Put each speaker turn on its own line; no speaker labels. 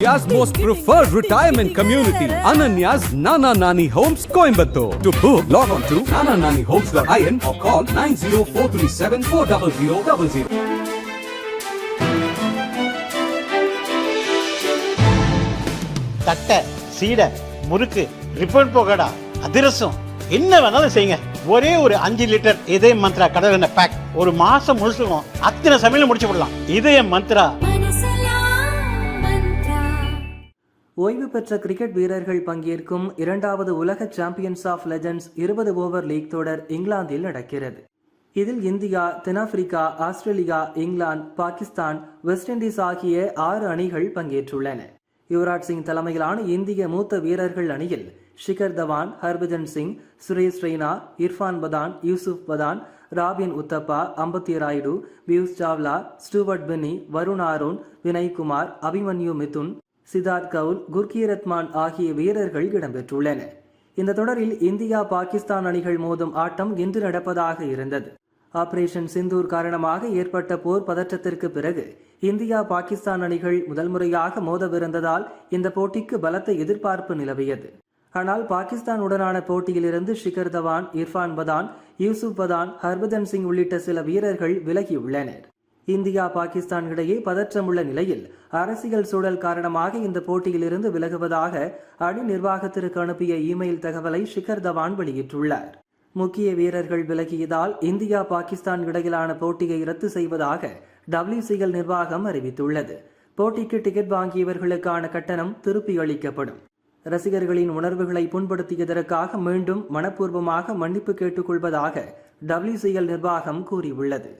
India's most preferred retirement community, Ananya's Nana Nani Homes, Coimbatore. To book, log on to nanananihomes.in or call 90437
தட்டை சீடை முறுக்கு ribbon போகடா அதிரசம் என்ன வேணாலும் செய்யுங்க ஒரே ஒரு அஞ்சு லிட்டர் இதய மந்த்ரா கடல் எண்ணெய் பேக் ஒரு மாசம் முழுசுக்கும் அத்தனை சமையல முடிச்சு விடலாம் இதய மந்த்ரா
ஓய்வு பெற்ற கிரிக்கெட் வீரர்கள் பங்கேற்கும் இரண்டாவது உலக சாம்பியன்ஸ் ஆஃப் லெஜண்ட்ஸ் இருபது ஓவர் லீக் தொடர் இங்கிலாந்தில் நடக்கிறது. இதில் இந்தியா தென்னாப்பிரிக்கா Australia England Pakistan West Indies ஆகிய ஆறு அணிகள் பங்கேற்றுள்ளன. யுவராஜ் சிங் தலைமையிலான இந்திய மூத்த வீரர்கள் அணியில் Shikhar Dhawan Harbhajan Singh Suresh Raina Irfan Pathan Yusuf Pathan robin Uthappa Ambati Rayudu Piyush Chawla Stuart Binny Varun Aaron Vinaykumar Abhimanyu Mithun Siddharth Kaul Gurkeerat Mann ஆகிய வீரர்கள் இடம்பெற்றுள்ளனர் இந்த தொடரில் இந்தியா பாகிஸ்தான் அணிகள் மோதும் ஆட்டம் இன்று நடப்பதாக இருந்தது. ஆபரேஷன் சிந்தூர் காரணமாக ஏற்பட்ட போர் பதற்றத்திற்கு பிறகு இந்தியா பாகிஸ்தான் அணிகள் முதல் முறையாக மோதவிருந்ததால் இந்த போட்டிக்கு பலத்த எதிர்பார்ப்பு நிலவியது. ஆனால் பாகிஸ்தானுடனான போட்டியிலிருந்து ஷிகர் தவான் இர்ஃபான் பதான் யூசுப் பதான் ஹர்பதன் சிங் உள்ளிட்ட சில வீரர்கள் விலகியுள்ளனர். இந்தியா பாகிஸ்தான் இடையே பதற்றமுள்ள நிலையில் அரசியல் சூழல் காரணமாக இந்த போட்டியிலிருந்து விலகுவதாக அணி நிர்வாகத்திற்கு அனுப்பிய இமெயில் தகவலை ஷிகர் தவான் வெளியிட்டுள்ளார். முக்கிய வீரர்கள் விலகியதால் இந்தியா பாகிஸ்தான் இடையிலான போட்டியை ரத்து செய்வதாக டபிள்யூசிஎல் நிர்வாகம் அறிவித்துள்ளது. போட்டிக்கு டிக்கெட் வாங்கியவர்களுக்கான கட்டணம் திருப்பி அளிக்கப்படும். ரசிகர்களின் உணர்வுகளை புண்படுத்தியதற்காக மீண்டும் மனப்பூர்வமாக மன்னிப்பு கேட்டுக்கொள்வதாக டபிள்யூசிஎல் நிர்வாகம் கூறியுள்ளது.